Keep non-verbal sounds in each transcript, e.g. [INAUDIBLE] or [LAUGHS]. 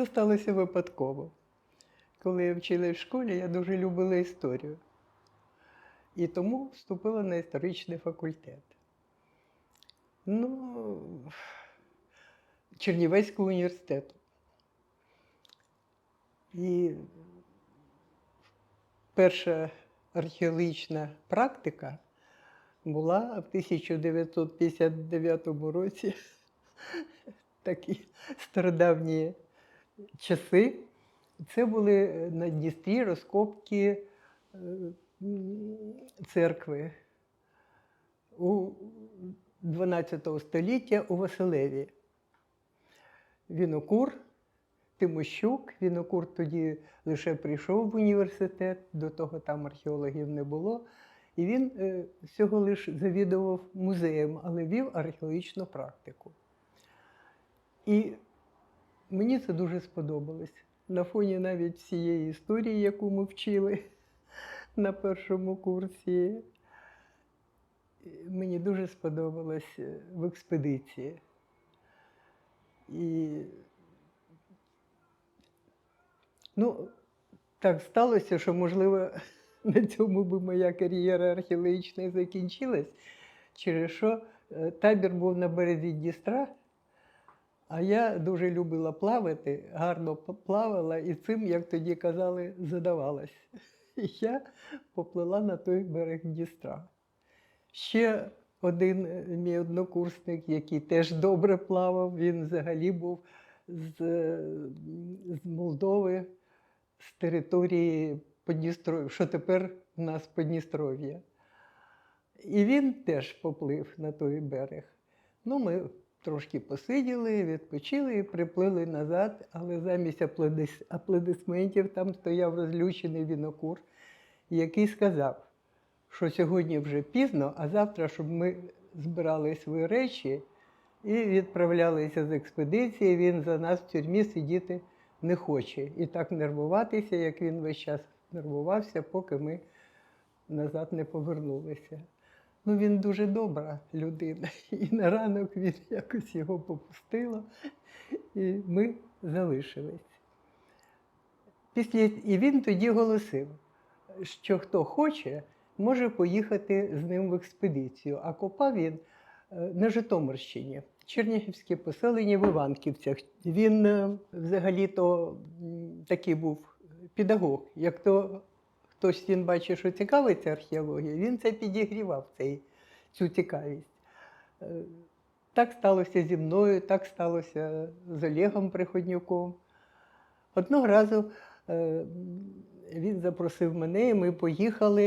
Це сталося випадково. Коли я вчилась в школі, я дуже любила історію. І тому вступила на історичний факультет. Ну, Чернівецького університету. І перша археологічна практика була в 1959 році. Такі стародавні часи. Це були на Дністрі розкопки е, церкви у 12 століття у Василеві. Вінокур, Тимощук. Вінокур тоді лише прийшов в університет, до того там археологів не було. І він е, всього лиш завідував музеєм, але вів археологічну практику. І мені це дуже сподобалось. На фоні навіть всієї історії, яку ми вчили [LAUGHS] на першому курсі, мені дуже сподобалось е, в експедиції. І ну, так сталося, що, можливо, [LAUGHS] на цьому би моя кар'єра археологічна закінчилась, через що е, табір був на березі Дністра, а я дуже любила плавати, гарно плавала і цим, як тоді казали, задавалась. Я поплила на той берег Дністра. Ще один е, мій однокурсник, який теж добре плавав, він взагалі був з, е, з Молдови, з території Подністров'я, що тепер у нас Подністров'я. І він теж поплив на той берег. Ну, ми трошки посиділи, відпочили і приплили назад, але замість аплодис- аплодисментів там стояв розлючений вінокур, який сказав, що сьогодні вже пізно, а завтра, щоб ми збирали свої речі і відправлялися з експедиції, він за нас в тюрмі сидіти не хоче. І так нервуватися, як він весь час нервувався, поки ми назад не повернулися. Ну, він дуже добра людина. [LAUGHS] І на ранок він якось його попустило, і ми залишились. Після... І він тоді голосив, що хто хоче, може поїхати з ним в експедицію. А копав він е, на Житомирщині, Чернігівське поселення в Іванківцях. Він е, взагалі-то такий був педагог. Як то хтось він бачить, що цікавиться археологією, він це підігрівав, цей, цю цікавість. Е, Так сталося зі мною, так сталося з Олегом Приходнюком. Одного разу е, він запросив мене, і ми поїхали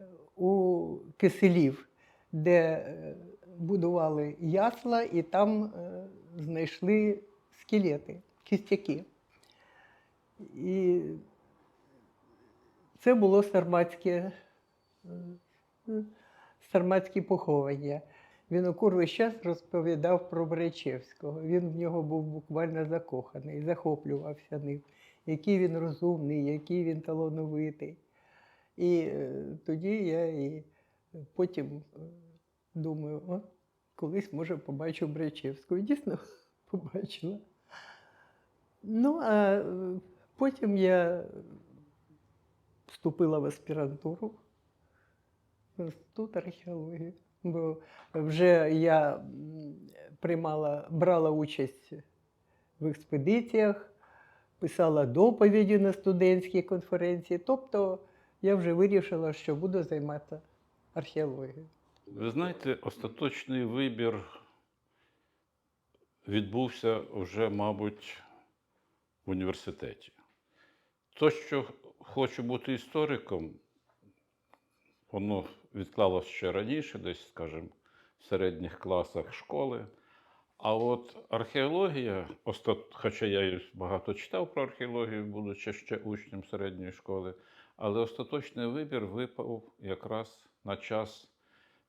е, у Киселів, де будували ясла, і там знайшли скелети, кістяки. І це було сарматське, е, сарматське поховання. Вінокур весь час розповідав про Бречевського. Він в нього був буквально закоханий, захоплювався ним, який він розумний, який він талановитий. І е, тоді я і потім е, думаю, о, колись може побачу Бречевського. І дійсно побачила. Ну, а е, потім я вступила в аспірантуру в інститут археології. Бо вже я приймала, брала участь в експедиціях, писала доповіді на студентській конференції. Тобто я вже вирішила, що буду займатися археологією. Ви знаєте, остаточний вибір відбувся вже, мабуть, в університеті. То, що хочу бути істориком, воно відклалося ще раніше, десь, скажімо, в середніх класах школи. А от археологія, хоча я багато читав про археологію, будучи ще учнем середньої школи, але остаточний вибір випав якраз на час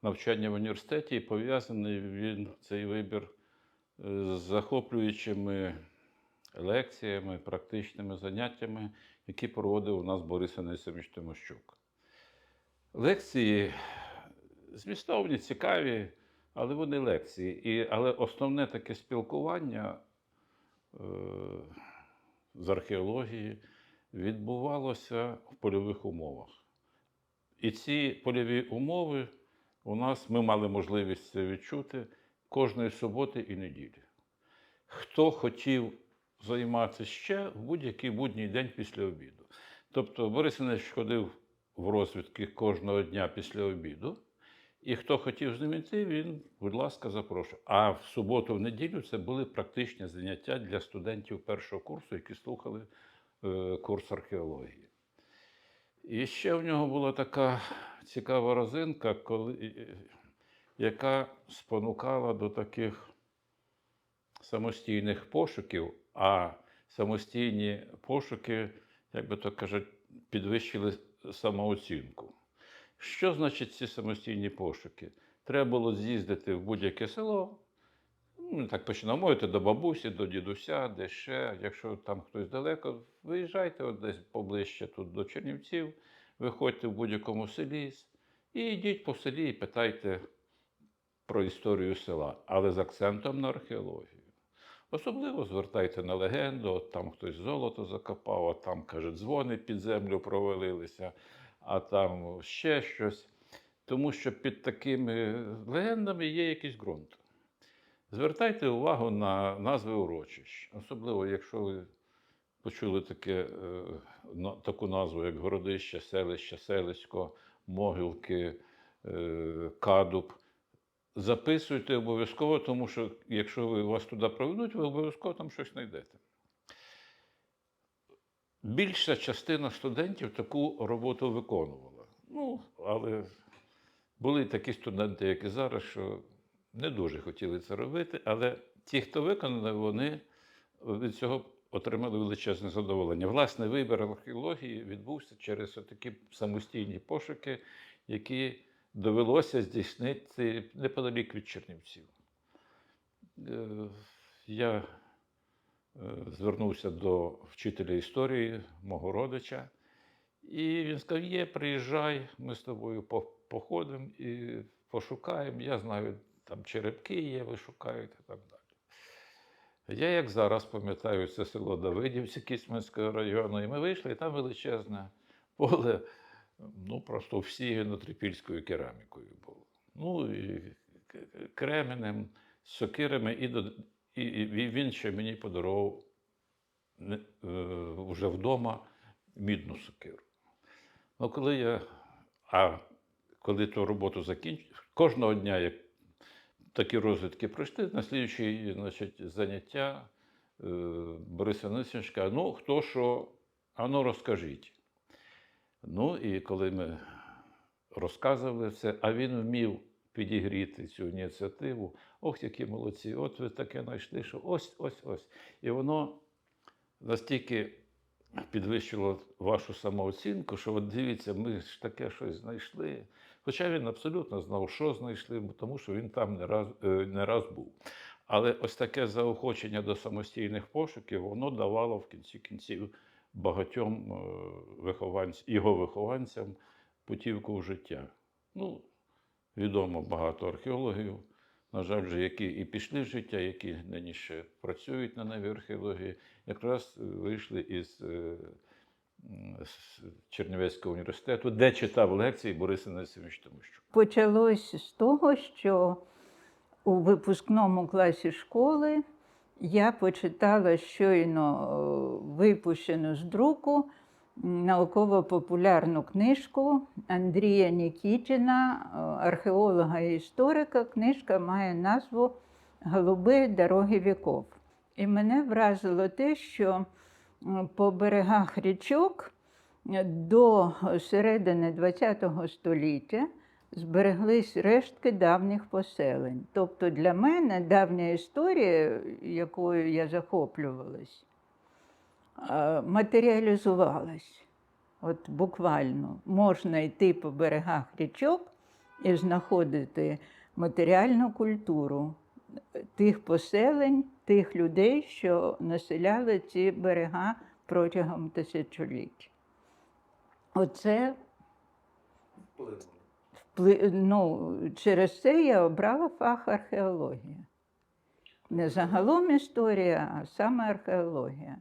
навчання в університеті, і пов'язаний він цей вибір е, з захоплюючими лекціями, практичними заняттями, які проводив у нас Борис Анисимович Тимощук. Лекції змістовні, цікаві, але вони лекції. І, але основне таке спілкування е, з археології відбувалося в польових умовах. І ці польові умови у нас ми мали можливість це відчути кожної суботи і неділі. Хто хотів займатися ще в будь-який будній день після обіду. Тобто Борис Іванович ходив в розвідки кожного дня після обіду, і хто хотів з ним йти, він, будь ласка, запрошував. А в суботу, в неділю це були практичні заняття для студентів першого курсу, які слухали е, курс археології. І ще в нього була така цікава розинка, коли, е, яка спонукала до таких самостійних пошуків, а самостійні пошуки, як би то кажуть, підвищили самооцінку. Що значить ці самостійні пошуки? Треба було з'їздити в будь-яке село. Ну, так починав мовити до бабусі, до дідуся, де ще. Якщо там хтось далеко, виїжджайте от десь поближче тут до Чернівців, виходьте в будь-якому селі і йдіть по селі і питайте про історію села, але з акцентом на археологію. Особливо звертайте на легенду, там хтось золото закопав, а там, каже, дзвони під землю провалилися, а там ще щось. Тому що під такими легендами є якийсь ґрунт. Звертайте увагу на назви урочищ, особливо, якщо ви почули таке, е, таку назву, як Городище, селище, селисько, могилки, е, кадуб. Записуйте обов'язково, тому що якщо ви вас туди проведуть, ви обов'язково там щось знайдете. Більша частина студентів таку роботу виконувала. Ну, але були такі студенти, як і зараз, що не дуже хотіли це робити, але ті, хто виконали, вони від цього отримали величезне задоволення. Власне, вибір археології відбувся через такі самостійні пошуки, які довелося здійснити неподалік від Чернівців. Е, Я е, звернувся до вчителя історії, мого родича, і він сказав: є, приїжджай, ми з тобою походимо і пошукаємо. Я знаю, там черепки є, ви шукаєте і так далі. Я, як зараз пам'ятаю, це село Давидівці Кісменського району, і ми вийшли, і там величезне поле, ну просто всіяно трипільською керамікою було. Ну і кременем, сокирами, і, і, і він ще мені подарував не- е, вже вдома мідну сокиру. Ну, коли я, а коли ту роботу закінчив, кожного дня, як такі розвідки пройшли, на слідчі заняття е, Бориса Нисенча ну, хто що, а ну розкажіть. Ну, і коли ми розказували все, а він вмів підігріти цю ініціативу. Ох, які молодці! От ви таке знайшли, що ось, ось, ось. І воно настільки підвищило вашу самооцінку, що от дивіться, ми ж таке щось знайшли. Хоча він абсолютно знав, що знайшли, тому що він там не раз, е, не раз був. Але ось таке заохочення до самостійних пошуків, воно давало в кінці кінців багатьом е, вихованцям, його вихованцям путівку в життя. Ну, відомо багато археологів, на жаль, вже які і пішли в життя, які нині ще працюють на новій археології, якраз е, вийшли із е, з Чернівецького університету, де читав лекції Борис Інесович Тимощук. Почалось з того, що у випускному класі школи я почитала щойно е, випущену з друку науково-популярну книжку Андрія Нікітіна, е, археолога і історика. Книжка має назву Голуби дороги віков. І мене вразило те, що по берегах річок е, до середини ХХ століття збереглись рештки давніх поселень. Тобто для мене давня історія, якою я захоплювалась, матеріалізувалась. От буквально можна йти по берегах річок і знаходити матеріальну культуру тих поселень, тих людей, що населяли ці берега протягом тисячоліть. Оце впли... ну, через це я обрала фах археологія. Не загалом історія, а саме археологія.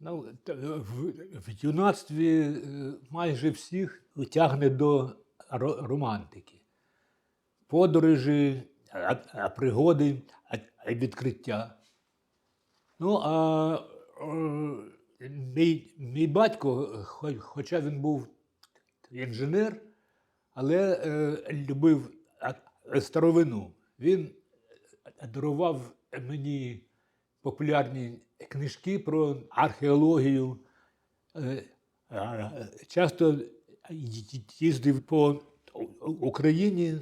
Ну, в, в юнацтві е, майже всіх тягне до романтики. Подорожі, пригоди, відкриття. Ну, а е, мій, мій батько, хоча він був інженер, але е, любив старовину. Він дарував мені популярні книжки про археологію. Е, Часто їздив по Україні,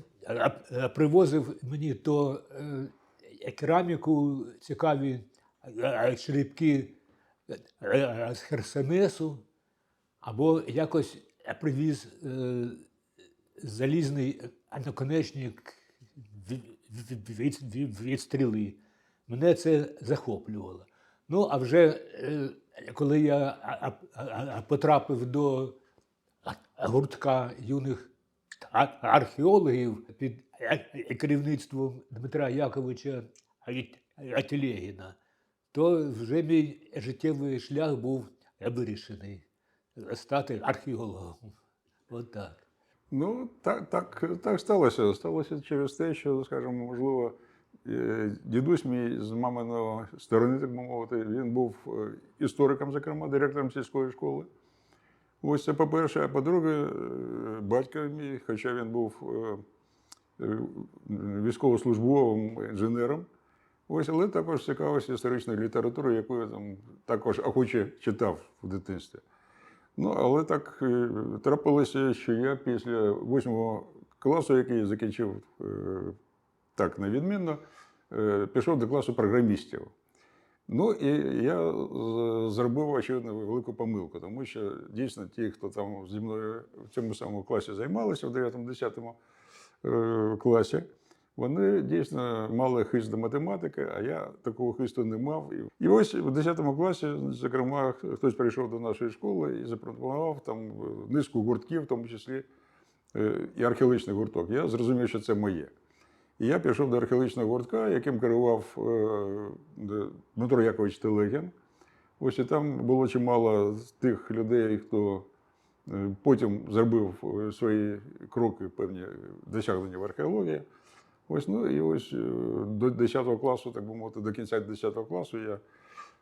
привозив мені то е, кераміку, цікаві е, черепки е, з Херсонесу, або якось привіз е, залізний наконечник від, від, від, стріли. Мене це захоплювало. Ну, а вже е, коли я потрапив до гуртка юних археологів під е, керівництвом Дмитра Яковича Ателєгіна, то вже мій життєвий шлях був вирішений стати археологом. От так. Ну, так, так, так сталося. Сталося через те, що, скажімо, можливо, е, дідусь мій з маминого сторони, так би мовити, він був е, істориком, зокрема, директором сільської школи. Ось це по-перше, а по-друге, е, батько мій, хоча він був військовослужбовим інженером, ось, але також цікавився історичною літературою, яку я там також охоче читав в дитинстві. Ну, але так е, трапилося, що я після восьмого класу, який закінчив е, так невідмінно, е, пішов до класу програмістів. Ну і я зробив очевидно велику помилку, тому що дійсно ті, хто там зі мною в цьому самому класі займалися, в 9-10 е, класі, вони дійсно мали хист до математики, а я такого хисту не мав. І- ось в 10 класі, зокрема, хтось прийшов до нашої школи і запропонував там е, низку гуртків, в тому числі е, і археологічний гурток. Я зрозумів, що це моє. І я пішов до археологічного гуртка, яким керував е, Дмитро Якович Телегін. Ось і там було чимало тих людей, хто потім зробив свої кроки, певні досягнення в археології. Ось, ну і ось е, до 10 класу, так би мовити, до кінця 10 класу я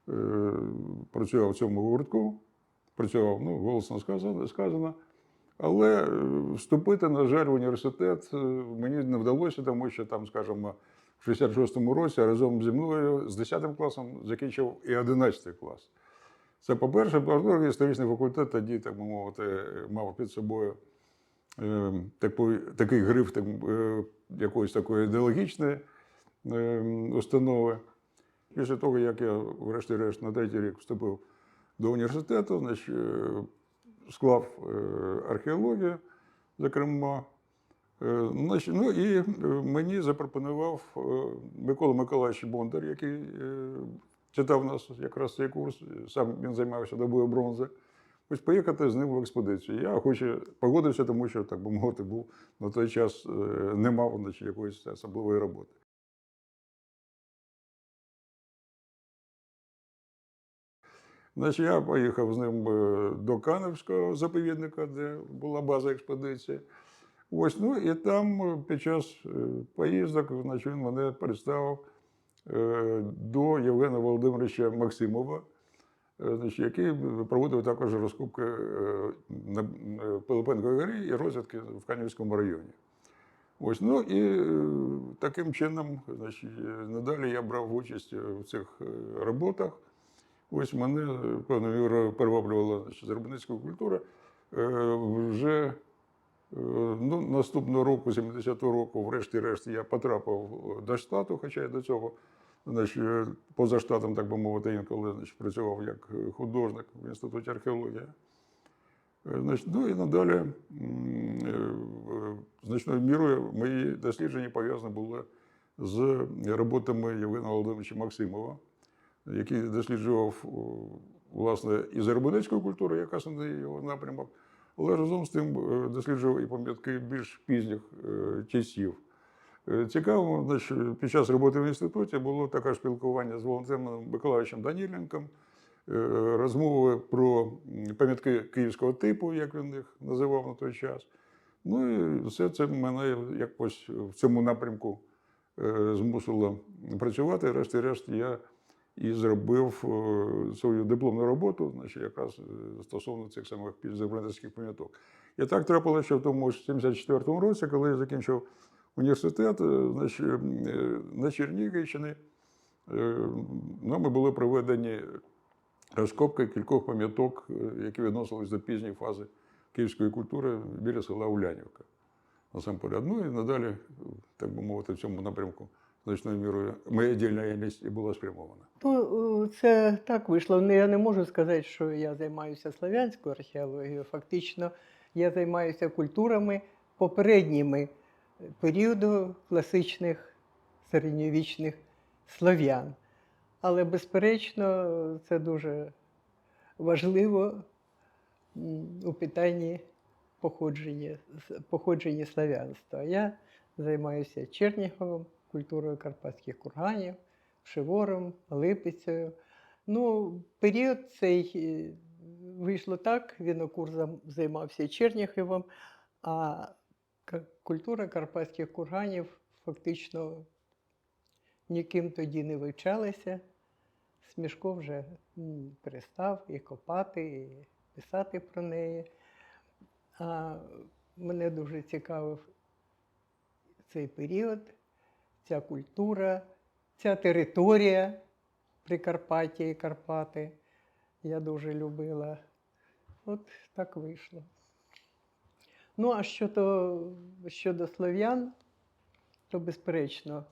е, працював в цьому гуртку. Працював, ну, голосно сказано, сказано. Але е, вступити, на жаль, в університет е, мені не вдалося, тому що там, скажімо, в 66-му році разом зі мною з 10 класом закінчив і 11 клас. Це по-перше, по-друге, історичний факультет тоді, так би мовити, мав під собою такий, такий гриф так, е, якоїсь такої ідеологічної е, установи. Після того, як я, врешті-решт, на третій рік вступив до університету, значить, е, склав е, археологію, зокрема. Е, значить, Ну і е, мені запропонував е, Микола Миколаївич Бондар, який е, читав нас якраз цей курс, сам він займався добою бронзи. Ось поїхати з ним в експедицію. Я охоче погодився, тому що, так би мовити, був на той час е, не мав значить, якоїсь особливої роботи. Значить, я поїхав з ним е, до Каневського заповідника, де була база експедиції. Ось, ну і там е, під час поїздок значить, він мене представив до Євгена Володимировича Максимова, який проводив також розкупки е, е, горі і розвідки в Канівському районі. Ось, ну і е, таким чином, значить, е, надалі я брав участь в цих е, роботах. Ось мене е, певною мірою переваблювала значить, заробітницька культура. Е, Вже е, ну, наступного року, 70-го року, врешті-решт, я потрапив до штату, хоча я до цього значить, е, поза штатом, так би мовити, інколи значить, працював як е, художник в інституті археології. Е, Значить, ну і надалі значною мірою мої дослідження пов'язані були з роботами Євгена Володимировича Максимова, який досліджував власне і заробітницьку культуру, як основний його напрямок, але разом з тим досліджував і пам'ятки більш пізніх часів. Е, Цікаво, значить, під час роботи в інституті було також спілкування з Валентином Миколаївичем Даніленком, розмови про пам'ятки київського типу, як він їх називав на той час. Ну і все це мене якось в цьому напрямку е, змусило працювати. Решті-решт, я і зробив е, свою дипломну роботу, значить, якраз е, стосовно цих самих півзабрендерських пам'яток. І так трапилося, що в тому ж 74-му році, коли я закінчив університет, значить, е, на Чернігівщині е, нами були проведені розкопки кількох пам'яток, е, які відносились до пізньої фази київської культури біля села Улянівка. Насамперед. Ну і надалі, так би мовити, в цьому напрямку значною мірою моя діяльність і була спрямована. Ну, це так вийшло. Ну, Я не можу сказати, що я займаюся славянською археологією. Фактично, я займаюся культурами попередніми періоду класичних середньовічних слав'ян. Але, безперечно, це дуже важливо у питанні походження, походження славянства. Я займаюся Черніговом, культурою карпатських курганів. Шивором, Липицею. Ну, період цей е, вийшло так, Вінокур зам- займався Черніховим, а культура карпатських курганів фактично ніким тоді не вивчалася. Смішко вже перестав і копати, і писати про неї. А мене дуже цікавив цей період, ця культура, ця територія Прикарпаття і Карпати. Я дуже любила. От так вийшло. Ну, а щодо, щодо слов'ян, то безперечно,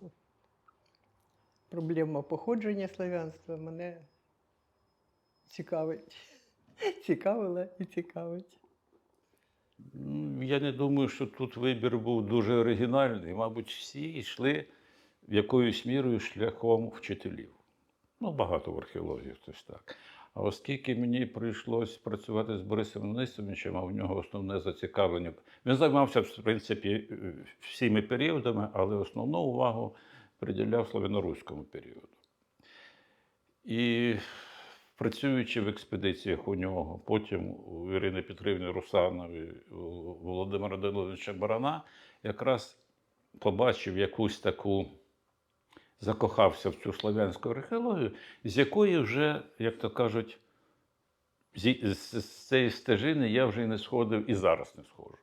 проблема походження славянства мене цікавить. [LAUGHS] Цікавила і цікавить. Ну, Я не думаю, що тут вибір був дуже оригінальний. Мабуть, всі йшли якоюсь мірою шляхом вчителів. Ну, багато в археології хтось так. Оскільки мені прийшлось працювати з Борисом Нисовичем, а в нього основне зацікавлення. Він займався, в принципі, всіми періодами, але основну увагу приділяв славяноруському періоду. І працюючи в експедиціях у нього, потім у Ірини Петрівни Русанової, у Володимира Даниловича Барана, якраз побачив якусь таку, закохався в цю славянську археологію, з якої вже, як то кажуть, з, цієї стежини я вже й не сходив і зараз не сходжу.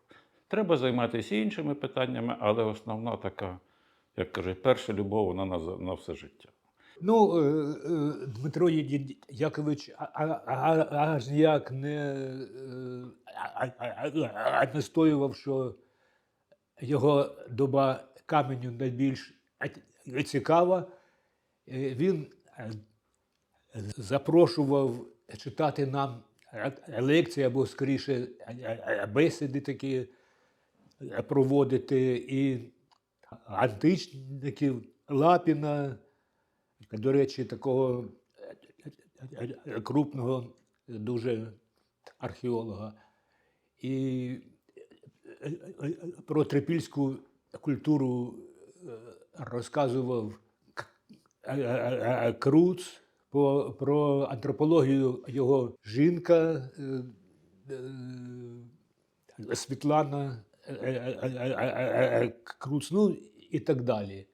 Треба займатися іншими питаннями, але основна така, як кажуть, перша любов вона на, на все життя. Ну, е, е, Дмитро Якович аж ніяк не, е, настоював, що його доба каменю найбільш цікава. Е, Він е, запрошував читати нам е, лекції або скоріше бесіди такі проводити і античників Лапіна, до речі, такого крупного дуже археолога. І про трипільську культуру розказував е, е, е, Круц, про антропологію його жінка е, е, Світлана е, е, е, е, е, е, Круц, ну і так далі.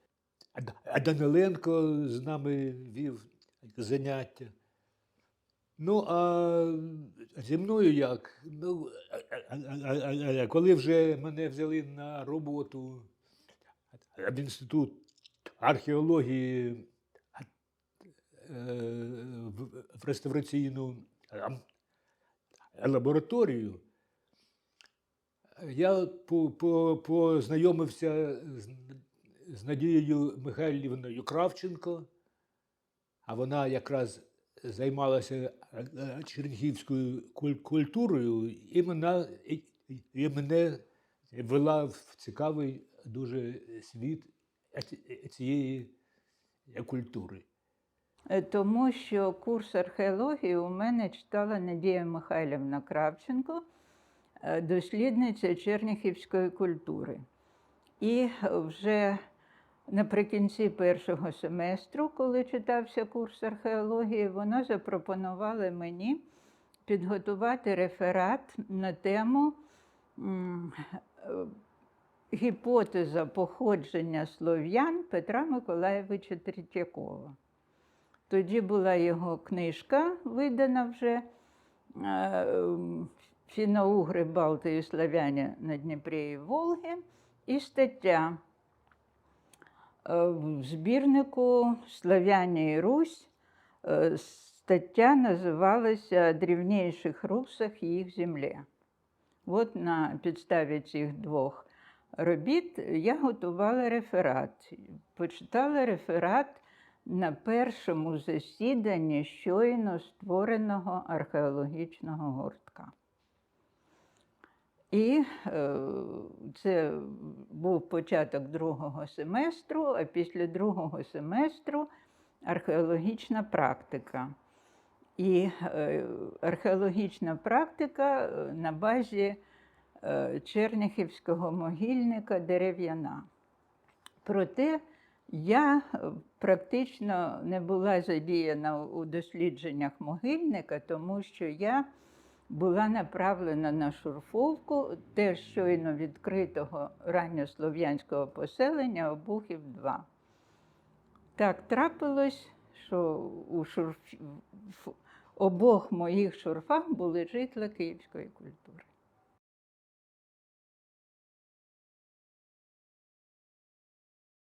А Даниленко з нами вів заняття. Ну, а зі мною як? Ну, коли вже мене взяли на роботу в інститут археології е, в реставраційну лабораторію, я по- по- познайомився з, Надією Михайлівною Кравченко, а вона якраз займалася е, е, чернігівською культурою, і мене, і мене вела в цікавий дуже світ цієї культури. Е, Тому що курс археології у мене читала Надія Михайлівна Кравченко, е, дослідниця черніхівської культури. І вже наприкінці першого семестру, коли читався курс археології, вона запропонувала мені підготувати реферат на тему е, гіпотеза походження слов'ян Петра Миколаєвича Третьякова. Тоді була його книжка, видана вже е, Фіно-Угри, Балти і Славяні на Дніпрі і Волги, і стаття е, в збірнику Славяні і Русь. Е, Стаття називалася «О древнейших русах їх землі. От на підставі цих двох робіт я готувала реферат. Почитала реферат на першому засіданні щойно створеного археологічного гуртка. І е, це був початок другого семестру, а після другого семестру археологічна практика. І е, археологічна практика е, на базі Черняхівського могильника дерев'яна. Проте я е, практично не була задіяна у дослідженнях могильника, тому що я була направлена на шурфовку теж щойно відкритого ранньослов'янського поселення Обухів 2. Так трапилось, що у шурф... обох моїх шурфах були житла київської культури.